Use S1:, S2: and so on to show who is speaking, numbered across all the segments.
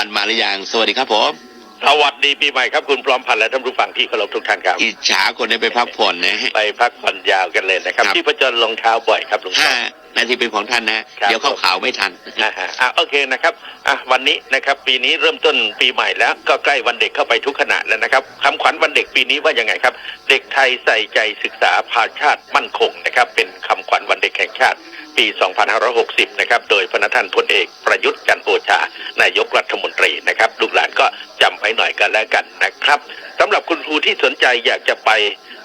S1: วันมาหรือยังสวัสดีครับผม
S2: สวัสดีปีใหม่ครับคุณพร้อมพันธ์และท่านผู้ฟังที่เคารพทุกท่านครับ
S1: อิจฉาคนได้ไปพักผ่อนนะฮะ
S2: ไปพักผ่อนยาวกันเลยนะครับ
S1: ครับ
S2: ที่ประจรลงเท้าบ่อยครับลุง
S1: ห้า
S2: ป้อม
S1: นาทีเป็นของท่านนะ
S2: ครับ
S1: เดี๋ยวเข้าข่าวไม่ทัน
S2: อ่าฮะอะโอเคนะครับอะวันนี้นะครับปีนี้เริ่มต้นปีใหม่แล้วก็ใกล้วันเด็กเข้าไปทุกขณะแล้วนะครับคำขวัญวันเด็กปีนี้ว่ายังไงครับ เด็กไทยใส่ใจศึกษาพาชาติมั่นคงนะครับ เป็นคำขวัญวันเด็กแห่งชาติ ปี 2560 นะครับ โดยพระท่านพลเอกประยุทธ์จันทร์โอชานายกรัฐมนตรีนะครับ ลูกหลานก็จำไว้หน่อยกันแล้วกันนะครับสำหรับคุณครูที่สนใจอยากจะไป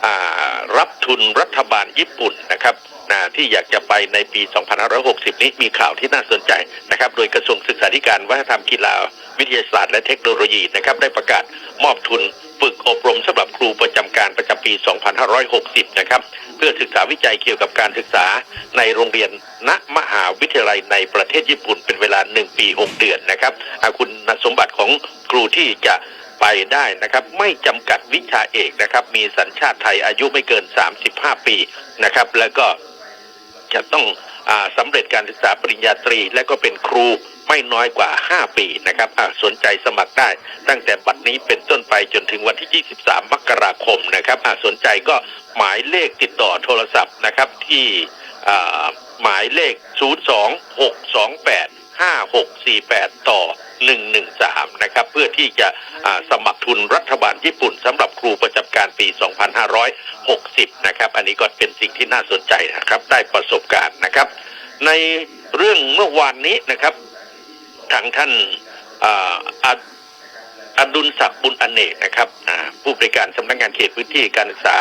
S2: อ่ารับทุนรัฐบาลญี่ปุ่นนะครับนะ ที่อยากจะไปในปี 2560 นี้มีข่าวที่น่าสนใจนะครับ โดยกระทรวงศึกษาธิการวัฒนธรรมกีฬาวิทยาศาสตร์และเทคโนโลยีนะครับได้ประกาศมอบทุนฝึกอบรมสำหรับครูประจำการประจำปี 2560 นะครับ เพื่อศึกษาวิจัยเกี่ยวกับการศึกษาในโรงเรียนณมหาวิทยาลัยในประเทศญี่ปุ่นเป็นเวลา 1 ปี 6 เดือนนะครับอาคุณสมบัติของครูที่จะไปได้นะครับไม่จำกัดวิชาเอกนะครับ มีสัญชาติไทยอายุไม่เกิน 35 ปีนะครับ แล้วก็ จะต้องอาสำเร็จการศึกษาปริญญาตรี และก็เป็นครูไม่น้อยกว่า 5 ปีนะครับสนใจสมัครได้ ตั้งแต่บัดนี้เป็นต้นไปจนถึงวันที่ 23 มกราคมนะครับสนใจก็หมายเลขติดต่อโทรศัพท์นะครับที่หมายเลข 026285648 ต่อ 113 นะครับ เพื่อที่จะสมัครทุนรัฐบาลญี่ปุ่นสำ การปี 2560 นะครับ อันนี้ก็เป็นสิ่งที่น่าสนใจนะครับ ได้ประสบการณ์นะครับ ในเรื่องเมื่อวานนี้นะครับ ทางท่านอาดุลศักดิ์บุญอเนกนะครับผู้บริการสำนักงานเขตพื้นที่การศึกษา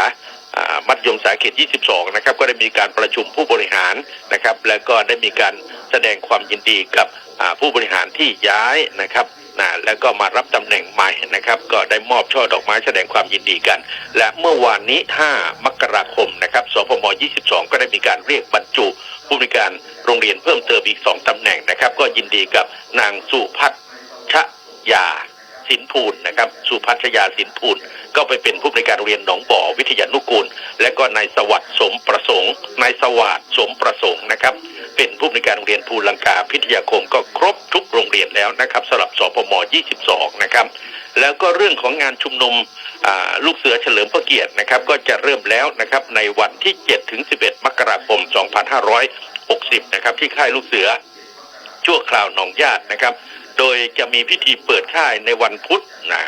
S2: มัธยมศึกษาเขต 22 นะครับ ก็ได้มีการประชุมผู้บริหารนะครับ แล้วก็ได้มีการแสดงความยินดีกับผู้บริหารที่ย้ายนะครับ นะแล้วก็มารับตำแหน่งใหม่นะครับ ก็ได้มอบช่อดอกไม้แสดงความยินดีกัน และเมื่อวานนี้ 5 มกราคมนะครับสพม 22 ก็ได้มีการเรียกบรรจุผู้บริการโรงเรียนเพิ่มเติมอีกสองตำแหน่งนะครับ ก็ยินดีกับนางสุพัชยาสินพูนนะครับ สุพัชยาสินพูน ก็ไปเป็นผู้บริการโรงเรียนหนองบ่อวิทยานุกูล และก็นายสวัสดิ์สมประสงค์นายสวัสดิ์สมประสงค์นะครับ เป็นผู้บริการโรงเรียนภูลังกาพิทยาคมก็ครบทุกโรงเรียนแล้วนะครับสำหรับสพม 22 นะครับแล้วก็เรื่องของงานชุมนุมลูกเสือเฉลิมพระเกียรตินะครับ ก็จะเริ่มแล้วนะครับในวันที่7ถึง11 มกราคม 2560 นะครับ ที่ค่ายลูกเสือชั่วคราวหนองญาตินะครับ โดยจะมีพิธีเปิดค่ายในวันพุธนะ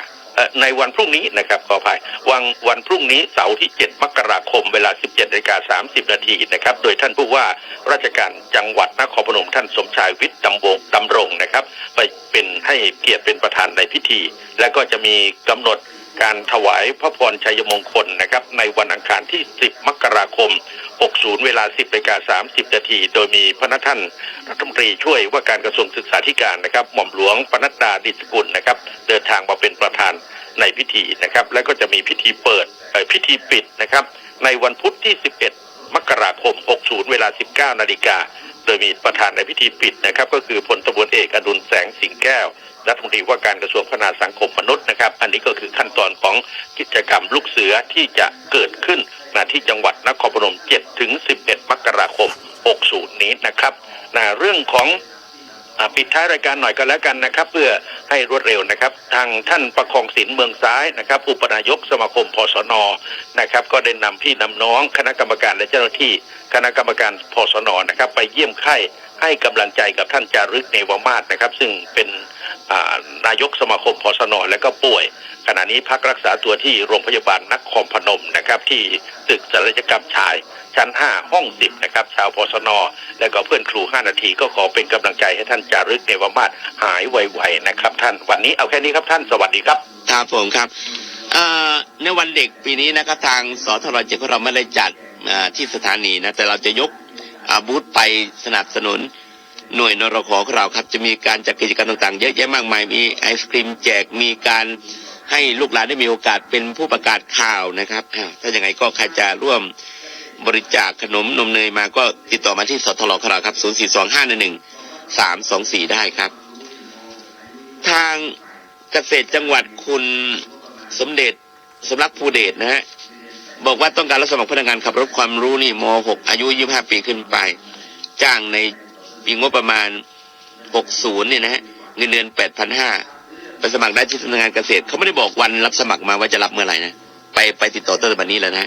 S2: ในวันพรุ่งนี้นะครับขออภัยวันวันพรุ่งนี้เสาร์ที่ 7 มกราคมเวลา 17นาฬิกา30 นาทีนะครับ โดยท่านผู้ว่าราชการจังหวัดนครพนมท่านสมชายวิทย์ดำวงดำรงนะครับ ไปเป็นให้เกียรติเป็นประธานในพิธี และก็จะมีกำหนด การถวายพระพรชัยมงคลนะครับในวันอังคารที่ 10 มกราคม 60 เวลา 10นาฬิกา30 นาที โดยมีพระท่านรัฐมนตรีช่วยว่าการกระทรวงศึกษาธิการนะครับ หม่อมหลวงปนัดดาดิสกุลนะครับ เดินทางมาเป็นประธานในพิธีนะครับ แล้วก็จะมีพิธีเปิดพิธีปิดนะครับ ในวันพุธที่ 11 มกราคม 60 เวลา 19 นาฬิกา โดยมีประธานในพิธีปิดนะครับ ก็คือพลตบวเอกอดุลแสงสิงแก้วรัฐมนตรีว่าการกระทรวงพัฒนาสังคมมนุษย์นะครับ อันนี้ก็คือขั้นตอนของกิจกรรมลูกเสือที่จะเกิดขึ้นนที่จังหวัดนครพนม7ถึง 11 มกราคม 60 นี้นะครับนะเรื่องของอปิดท้ายรายการหน่อยก็แล้วกันนะครับ เพื่อ ให้รวดเร็วนะครับ ทางท่านประคองศิลป์เมืองซ้ายนะครับ อุปนายกสมาคมพศนนะครับ ก็ได้นำพี่นำน้องคณะกรรมการและเจ้าหน้าที่ คณะกรรมการพศนนะครับ ไปเยี่ยมไข้ให้กำลังใจกับท่านจารึกเนวมาศนะครับ ซึ่งเป็นนายกสมาคมพศนและก็ป่วย ขณะนี้พักรักษาตัวที่โรงพยาบาลนครพนมนะครับ ที่ตึกศัลยกรรมชาย ชั้น 5 ห้อง 10 นะครับ ชาวพสน และก็เพื่อนครู 5 นาทีก็ขอเป็นกำลังใจให้ท่านจารึกเนวมาศหายไวๆนะครับ ท่านวันนี้เอาแค่นี้ครับท่านสวัสดีครับ
S1: ครับผมครับในวันเด็กปีนี้นะครับทางสทรเจ็ดของเราไม่ได้จัดที่สถานีนะแต่เราจะยกอาบูธไปสนับสนุนหน่วยนรขของเราครับจะมีการจัดกิจกรรมต่างๆ เยอะแยะมากมายมีไอศครีมแจกมีการ ให้ลูกหลานได้มีโอกาสเป็นผู้ประกาศข่าวนะครับ ถ้าอย่างไรก็ใครจะร่วมบริจาคขนมนมเนยมาก็ติดต่อมาที่สทรของเราครับ 0 4 2 5 1 1 3 2 4 ได้ครับ ทางเกษตรจังหวัดคุณสมเด็จสมรักภูเดชนะฮะบอกว่าต้องการรับสมัครพนักงานขับรถความรู้นี่ม .6 อายุ 25 ปีขึ้นไป จ้างในปีงบประมาณ 60เนี่ยนะฮะเงินเดือนแปดพันห้า ไปสมัครได้ที่สำนักงานเกษตรเขาไม่ได้บอกวันรับสมัครมาว่าจะรับเมื่อไหร่นะไปไปติดต่อตั้งแต่วันนี้แล้วนะ